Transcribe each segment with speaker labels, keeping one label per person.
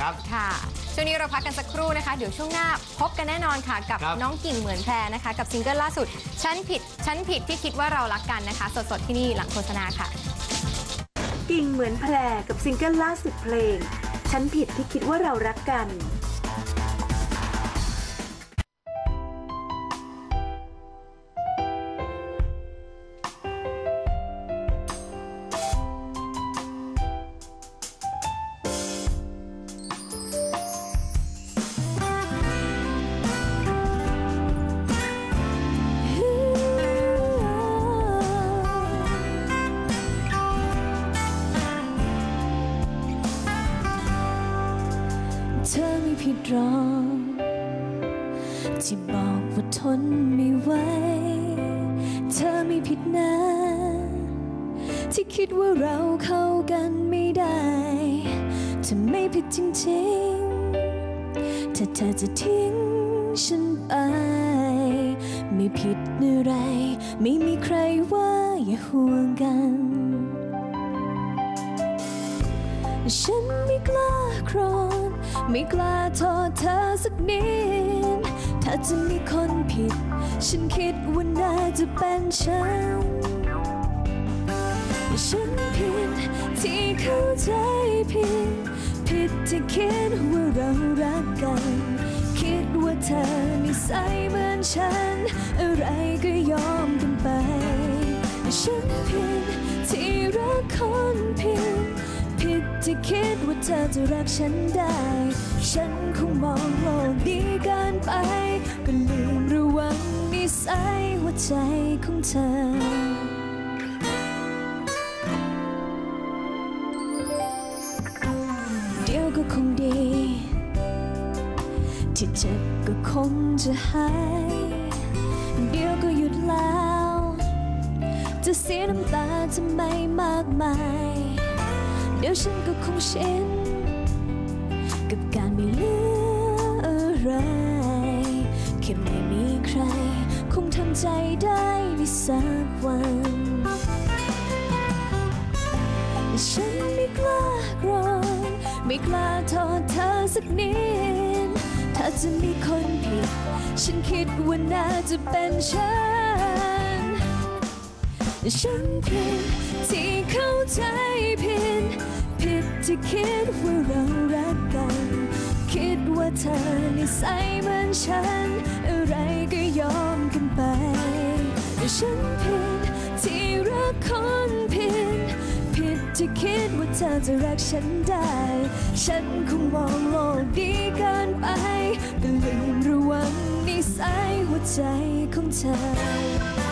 Speaker 1: ครับ
Speaker 2: ค่ะ ช่วงนี้เราพักกันสักครู่นะคะ เดี๋ยวช่วงหน้าพบกันแน่นอนค่ะ กับ
Speaker 1: ครับ
Speaker 2: น้องกิ่งเหมือนแพรนะคะ กับซิงเกิลล่าสุด ฉันผิด ฉันผิดที่คิดว่าเรารักกันนะคะ สดๆที่นี่หลังโฆษณาค่ะ
Speaker 3: กิ่งเหมือนแพรกับซิงเกิลล่าสุดเพลง ฉันผิดที่คิดว่าเรารักกัน
Speaker 4: อไม่รอที่บอกว่าทนไม่ไหว เธอไม่ผิดนะ ที่คิดว่าเราเข้ากันไม่ได้เธอไม่ผิดจริงๆ ถ้าเธอจะทิ้งฉันไป ไม่ผิดอะไร ไม่มีใครว่าอย่าห่วงกันฉัน ไม่กล้าโทษเธอสักนิด ถ้าจะมีคนผิด ฉันคิดว่าน่าจะเป็นฉันฉันผิดที่เข้าใจผิด ผิดที่คิดว่าเรารักกัน คิดว่าเธอนิสัยเหมือนฉัน อะไรก็ยอมกันไป ฉันผิดที่รักคนผิด ผิดที่คิดว่าเธอจะรักฉันได้ ฉันคงมองโลกดีเกินไป ก็ลืมระวังนิสัยหัวใจของเธอเดี๋ยก็คงดี ที่เจ็บก็คงจะหาย เดี๋ยวก็หยุดแล้ว จะเสียน้ำตาจะไม่มากมาย เดี๋ยวฉันก็คงชิน ใจได้ในสักวันฉันไม่กล้าโกรธไม่กล้าโทษเธอสักนิด ถ้าจะมีคนผิด ฉันคิดว่าน่าจะเป็นฉันฉันผิดที่เข้าใจผิด ผิดที่คิดว่าเรารักกัน คิดว่าเธอนิสัยเหมือนฉัน อะไรก็ยอมกัน ไปฉันผิดที่รักคนผิด ผิดที่คิดว่าเธอจะรักฉันได้ ฉันคงมองโลกดีเกินไปแต่ลืมระวังนิสัยหัวใจของเธอ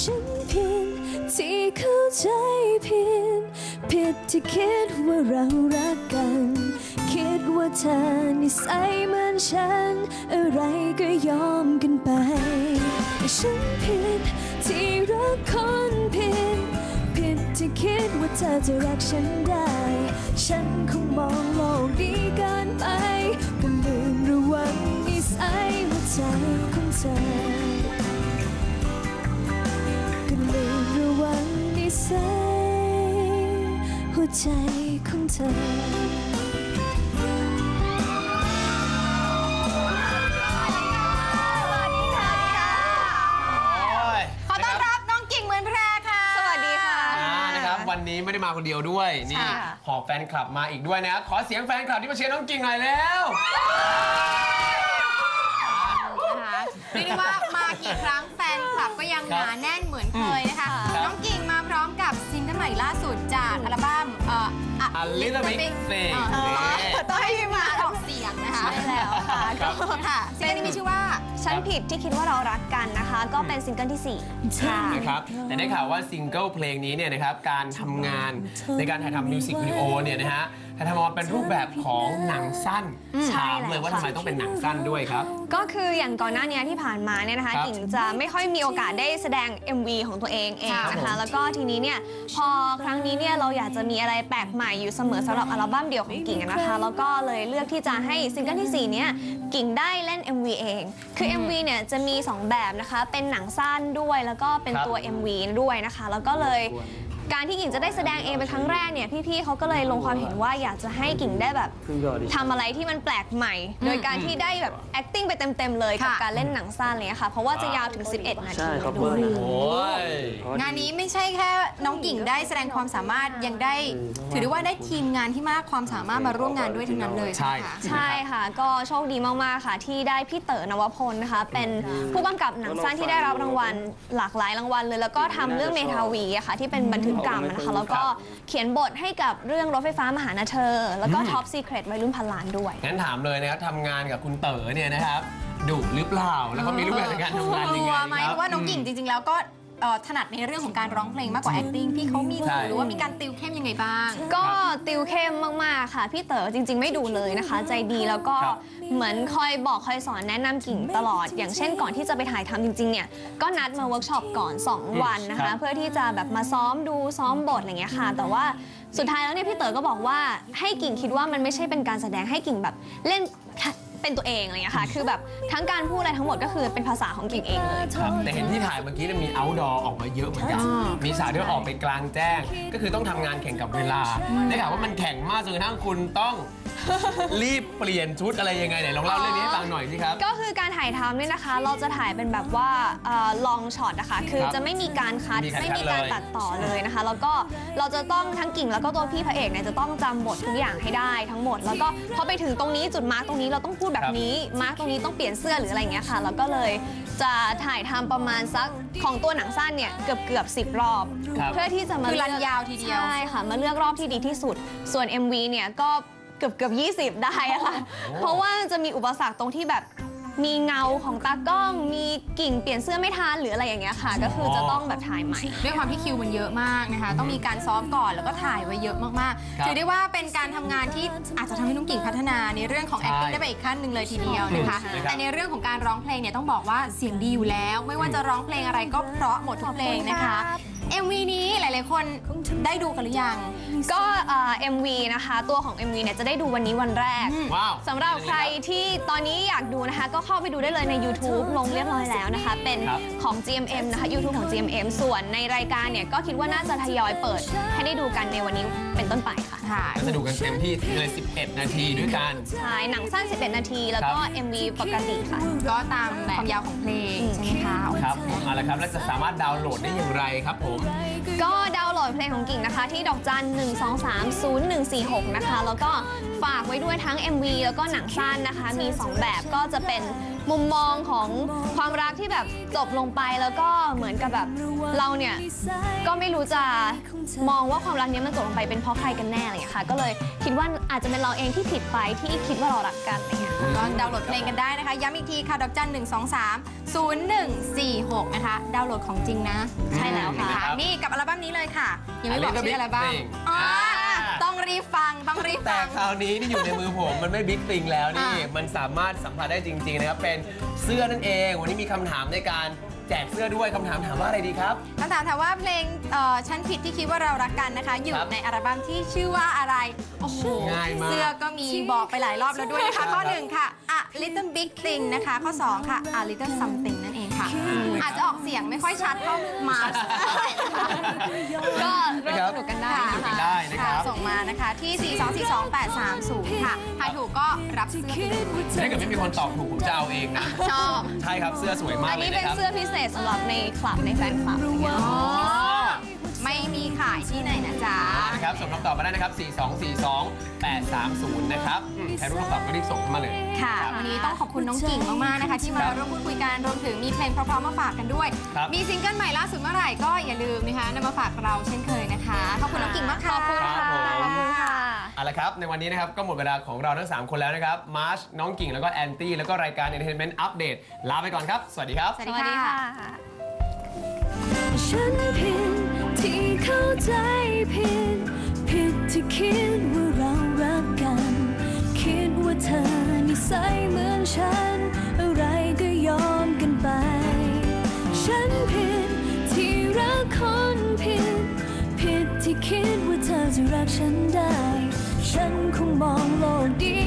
Speaker 4: ฉันผิดที่เข้าใจผิดผิดที่คิดว่าเรารักกัน คิดว่าเธอนิสัยเหมือนฉัน อะไรก็ยอมกันไป ฉันผิดที่รักคนผิดผิดที่คิดว่าเธอจะรักฉันได้ ฉันคงมองโลกดีเกินไปก็ลืมระวังนิสัยหัวใจของเธอ ระวังนิสัยหัวใจของเธอ
Speaker 1: โอ้ย
Speaker 2: ขอต้อนรับน้องกิ่งเหมือนแพรค่ะสวัสดีค่ะ
Speaker 1: อ่านะครับวันนี้ไม่ได้มาคนเดียวด้วย นี่
Speaker 2: ค่ะ
Speaker 1: หอบแฟนคลับมาอีกด้วยนะครับขอเสียงแฟนคลับที่มาเชียร์น้องกิ่งหน่อยแล้ว
Speaker 2: นะคะเรียกได้ว่ามากี่ครั้งแฟนคลับก็ยังหนาแน่น
Speaker 1: Little Big Thing
Speaker 2: เอ่อ
Speaker 1: นี่
Speaker 2: ต้องให้พี่มาออกเสียงนะคะ
Speaker 5: ใช่แล้วค่ะ
Speaker 1: ครับ
Speaker 2: ค่ะซิงเกิลนี้มีชื่อว่า
Speaker 5: ฉันผิดที่คิดว่าเรารักกันนะคะ ก็เป็นซิงเกิลที่ 4 ค่ะ
Speaker 1: นะครับแต่ได้ข่าวว่าซิงเกิลเพลงนี้เนี่ยนะครับการทำงานในการถ่ายทำมิวสิกวิดีโอเนี่ยนะฮะ หแต่ทำออกมาเป็นรูปแบบของหนังสั้น
Speaker 5: ใช่
Speaker 1: ถามเลยว่า
Speaker 5: แล้ว
Speaker 1: ทำ
Speaker 5: ค่ะ
Speaker 1: ไมต้องเป็นหนังสั้นด้วยครับ
Speaker 5: ก็คืออย่างก่อนหน้านี้ที่ผ่านมาเนี่ยนะคะ
Speaker 1: ครับ
Speaker 5: กิ่งจะไม่ค่อยมีโอกาสได้แสดง MV ของตัวเองเอง
Speaker 1: ครับ
Speaker 5: นะ
Speaker 1: ผม
Speaker 5: คะแล้วก็ทีนี้เนี่ยพอครั้งนี้เนี่ยเราอยากจะมีอะไรแปลกใหม่อยู่เสมอสำหรับอัลบั้มเดี่ยวของกิ่งอะนะคะ แล้วก็เลยเลือกที่จะให้ซิงเกิลที่4เนี่ยกิ่งได้เล่น MV เอง คือ MV เนี่ยจะมี2แบบนะคะ เป็นหนังสั้นด้วยแล้วก็เป็น
Speaker 1: ครับ
Speaker 5: ตัว MV ด้วยนะคะ แล้วก็เลย การที่กิ่งจะได้แสดงเองเป็นครั้งแรกเนี่ยพี่ๆเขาก็เลยลงความเห็นว่าอยากจะให้กิ่งได้แบบทำอะไรที่มันแปลกใหม่ โดยการที่ได้แบบ acting ไปเต็มๆเลยกับ
Speaker 2: ค่ะ
Speaker 5: การเล่นหนังสั้นอะไรเลยค่ะ เพราะว่าจะยาวถึง 11 นา
Speaker 6: ใช่
Speaker 5: ที
Speaker 6: ครับ
Speaker 5: ด้วย
Speaker 6: เบอร์นะ
Speaker 1: โอ้ย
Speaker 2: งานนี้ไม่ใช่แค่น้องกิ่งได้แสดงความสามารถยังได้ ถือได้ว่าได้ทีมงานที่มากความสามารถมาร่วมงานด้วยทั้งนั้นเลย
Speaker 1: ใช่
Speaker 2: ไหมคะ
Speaker 5: ใช่ค่ะ ก็โชคดีมาก ๆ ค่ะ ที่ได้พี่เต๋อนวพลนะคะ เป็นผู้กำกับหนังสั้นที่ได้รับรางวัลหลากหลายรางวัลเลย แล้วก็ทำเรื่องเมทาวีอะค่ะ ที่เป็นบันทึกกรรมนะคะแล้วก็เขียนบทให้กับเรื่องรถไฟฟ้ามาหานะเธอ แล้วก็ท็อปซีเครตวัยรุ่นพันล้านด้วย
Speaker 1: งั้นถามเลยนะครับทำงานกับคุณเต๋อเนี่ยนะครับดุหรือเปล่า แล้วเขามีรูปแบบในการทำงานยัง
Speaker 2: ก
Speaker 1: ไง
Speaker 2: ลัวไหม
Speaker 1: ค
Speaker 2: เพ
Speaker 1: รับ
Speaker 2: ราะว่าน้องกิ่งจริงๆแล้วก็ เอ่อถนัดในเรื่องของการร้องเพลงมากกว่า acting พี่เขามี
Speaker 1: ใช่
Speaker 2: หรือว่ามีการติวเข้มยังไงบ้าง
Speaker 5: ก็ติวเข้มมาก ๆ ค่ะ พี่เต๋อจริง ๆ ไม่ดูเลยนะคะ ใจดีแล้วก็
Speaker 1: ครับ
Speaker 5: เหมือนคอยบอกคอยสอนแนะนำกิ่งตลอด อย่างเช่นก่อนที่จะไปถ่ายทำจริง ๆ เนี่ย ก็นัดมาเวิร์กช็อปก่อน 2 วันนะ
Speaker 1: ครั
Speaker 5: คะ
Speaker 1: บ
Speaker 5: เพื่อที่จะแบบมาซ้อมดูซ้อมบทอะไรเงี้ยค่ะ แต่ว่าสุดท้ายแล้วเนี่ยพี่เต๋อก็บอกว่าให้กิ่งคิดว่ามันไม่ใช่เป็นการแสดงให้กิ่งแบบเล่น เป็นตัวเองอะไรเงี้ยค่ะ คือแบบทั้งการพูดอะไรทั้งหมดก็คือเป็นภาษาของกิ่งเองเลย
Speaker 1: ครับแต่เห็นที่ถ่ายเมื่อกี้เนี่ยมี outdoor ออกมาเยอะเหมือนกันมีสาวที่ออกไปกลางแจ้ง ก็คือต้องทำงานแข่งกับเวลาได้ข่าวว่ามันแข่งมากจนกระทั่งคุณต้อง รีบเปลี่ยนชุดอะไรยังไงไหนลองเล่าเรื่องนี้ให้ฟังหน่อยสิครับ
Speaker 5: ก็คือการถ่ายทำเนี่ยนะคะ เราจะถ่ายเป็นแบบว่าลองช็อตนะคะ คือ
Speaker 1: ครับ
Speaker 5: จะไม่มีการคัด
Speaker 1: มีการ
Speaker 5: ไม่มี
Speaker 1: คัด
Speaker 5: การ
Speaker 1: เลย
Speaker 5: ตัดต่อเลยนะคะ แล้วก็เราจะต้องทั้งกิ่งแล้วก็ตัวพี่พระเอกเนี่ยจะต้องจำบททุกอย่างให้ได้ทั้งหมด แล้วก็พอไปถึงตรงนี้จุดมาร์กตรงนี้เราต้องพูดแบบนี้ มาร์กตรงนี้ต้องเปลี่ยนเสื้อหรืออะไรอย่างเงี้ยค่ะ แล้วก็เลยจะถ่ายทำประมาณสักของตัวหนังสั้นเนี่ยเกือบเกือบสิบรอบ
Speaker 1: ครับ
Speaker 5: เพื่อที่จะมา
Speaker 2: คือรัน
Speaker 5: เลืก
Speaker 2: ยาวทีเดียว
Speaker 5: ใช่ค่ะ มาเลือกรอบที่ดีที่สุด ส่วน MV เนี่ยก็เกือบเกือบ20ได้อะค่ะ เพราะว่าจะมีอุปสรรคตรงที่แบบมีเงาของตากล้อง มีกิ่งเปลี่ยนเสื้อไม่ทันหรืออะไรอย่างเงี้ยค่ะ ก็คือจะต้องแบบถ่ายใหม่
Speaker 2: ด้วยความที่คิวมันเยอะมากนะคะ ต้องมีการซ้อมก่อนแล้วก็ถ่ายไว้เยอะมาก
Speaker 1: ครับ
Speaker 2: ๆถือได้ว่าเป็นการทำงานที่อาจจะทำให้น้องกิ่งพัฒนาในเรื่องของ
Speaker 1: ใช่
Speaker 2: acting ได้ไปอีกขั้นหนึ่งเลยทีเดียวนะคะ
Speaker 1: นะครับ
Speaker 2: แต่ในเรื่องของการร้องเพลงเนี่ยต้องบอกว่าเสียงดีอยู่แล้ว ไม่ว่าจะร้องเพลงอะไรก็เพราะหมดทุกเพลงนะคะ MV นี้หลาย ๆ คนได้ดูกันหรือยัง
Speaker 5: ก็เอ่อ MV นะคะ ตัวของ MV เนี่ยจะได้ดูวันนี้วันแรก
Speaker 1: ว้าว
Speaker 5: สำหรับใครที่ตอนนี้อยากดูนะคะ ก็เข้าไปดูได้เลยใน YouTube ลงเรียบร้อยแล้วนะคะ เป็น
Speaker 1: ครับ
Speaker 5: ของ GMM นะคะ YouTube ของ GMM ส่วนในรายการเนี่ยก็คิดว่าน่าจะทยอยเปิด ให้ได้ดูกันในวันนี้เป็นต้นไปค่ะ
Speaker 2: ค่ะ
Speaker 1: ก็จะดูกันเต็มที่เลย 11 นาทีด้วยกัน
Speaker 5: ใช่หนังสั้น 11 นาที แล้วก็
Speaker 1: ครับ
Speaker 5: MV ปกติค่ะ
Speaker 2: ก็ตามความยาวของเพลงใช่ไหมคะ
Speaker 1: ครับผมเอาละครับแล้วจะสามารถดาวน์โหลดได้อย่างไรครับผม
Speaker 5: ก็ดาวน์โหลดเพลงของกิ่งนะคะ ที่ดอกจัน1 2 3 0 1 4 6 นะคะ แล้วก็ฝากไว้ด้วยทั้ง MV แล้วก็หนังสั้นนะคะ มี 2 แบบก็จะเป็น มุมมองของความรักที่แบบจบลงไปแล้วก็เหมือนกับแบบเราเนี่ยก็ไม่รู้จะมองว่าความรักเนี้ยมันจบลงไปเป็นเพราะใครกันแน่อะไรอย่างเงี้ยค่ะ ก็เลยคิดว่าอาจจะเป็นเราเองที่ผิดไปที่คิดว่าเรารักกันอะไรเงี้ย
Speaker 2: ก็ดาวน์โหลดเพลงกันได้นะคะ ย้ำอีกทีค่ะ ดอกจัน 1 2 3 0 1 4 6 นะคะ ดาวน์โหลดของจริงนะ
Speaker 5: ใช่แล้วค่ะ
Speaker 2: นนี่กับอัลบั้มนี้เลยค่ะ ยังไม่บอก
Speaker 1: A Little
Speaker 2: ชื่ออัลบั้ม
Speaker 1: Big Thing
Speaker 2: อ๋อ ต้องรีบ
Speaker 1: แต่
Speaker 2: ฟัง
Speaker 1: คราวนี้ที่อยู่ในมือผมมันไม่บิ๊กติงแล้วนี่
Speaker 2: อะ
Speaker 1: มันสามารถสัมผัสได้จริง ๆ นะครับ เป็นเสื้อนั่นเอง วันนี้มีคำถามในการแจกเสื้อด้วยคำถามถามว่าอะไรดีครับ
Speaker 2: คำถามถามว่าเพลงเอ่อฉันผิดที่คิดว่าเรารักกันนะคะ อยู่
Speaker 1: ครับ
Speaker 2: ในอัลบั้มที่ชื่อว่าอะไร โอ้โห
Speaker 1: ง่ายมาก
Speaker 2: เสื้อก็มีบอกไปหลายรอบแล้วด้วยนะ
Speaker 1: ครั
Speaker 2: คะ
Speaker 1: บ
Speaker 2: ข้อหนึ่งค่ะ a little big thing นะคะ ข้อ 2 ค่ะ a little something นั่นเอง ค่ะ อาจจะออกเสียงไม่ค่อยชัดเท่ามาร์ช
Speaker 5: ก็ร่วม
Speaker 1: นะครับ
Speaker 5: สนุกกันได้
Speaker 1: ร่วมสนุกกันได้นะครับ
Speaker 2: ส่งมานะคะที่ 4242830 ค่ะทายถูกก็รับเสื้อไปเลย
Speaker 1: ถ้าเกิดไม่มีคนตอบถูกผมจะเอาเองนะ
Speaker 2: ชอบ
Speaker 1: ใช่ครับ เสื้อสวยมาก
Speaker 5: อัน
Speaker 1: เลย
Speaker 5: นี้เป็น
Speaker 1: นะครับ
Speaker 5: เสื้อพิเศษสำหรับในคลับในแฟนคลับอะไรเงี้ย
Speaker 1: อ๋อ
Speaker 2: ไม่มีขายที่ไหนนะจ๊ะ
Speaker 1: นะครับส่งคำตอบมาได้นะครับ 4242830 นะครับอืมใครรู้คำตอบก็รีบส่งเข้ามาเลย
Speaker 2: ค่ะ
Speaker 1: รับ
Speaker 2: วันนี้ต้องขอบคุณน้องกิ่งมาก ๆ นะคะ ที่มา
Speaker 1: ครับ
Speaker 2: ร่วมพูดคุยกันรวมถึงมีเพลงเพราะๆมาฝากกันด้วย
Speaker 1: ครับ
Speaker 2: มีซิงเกิลใหม่ล่าสุดเมื่อไหร่ก็อย่าลืมนะคะนำมาฝากเราเช่นเคยนะคะ ขอบคุณน้องกิ่งมากค่ะ
Speaker 5: ขอบคุณ
Speaker 1: ครับ
Speaker 5: ค่ะ
Speaker 1: ผม
Speaker 5: ขอบคุณค่ะ
Speaker 1: เอาละครับ ในวันนี้นะครับ ก็หมดเวลาของเราทั้ง 3 คนแล้วนะครับ มาร์ช น้องกิ่ง แล้วก็แอนตี้ แล้วก็รายการ Entertainment Update ลาไปก่อนครับ สวัสดีครับ
Speaker 2: สวัส
Speaker 5: ส
Speaker 2: ดี
Speaker 5: วัสดี
Speaker 2: ค่ะ
Speaker 5: ค่ะ
Speaker 4: ฉันผิด ที่เข้าใจผิด ผิดที่คิดว่าเรารักกัน คิดว่าเธอนิสัยเหมือนฉัน อะไรก็ยอมกันไป ฉันผิดที่รักคนผิด ผิดที่คิดว่าเธอจะรักฉันได้ ฉันคงมองโลกดี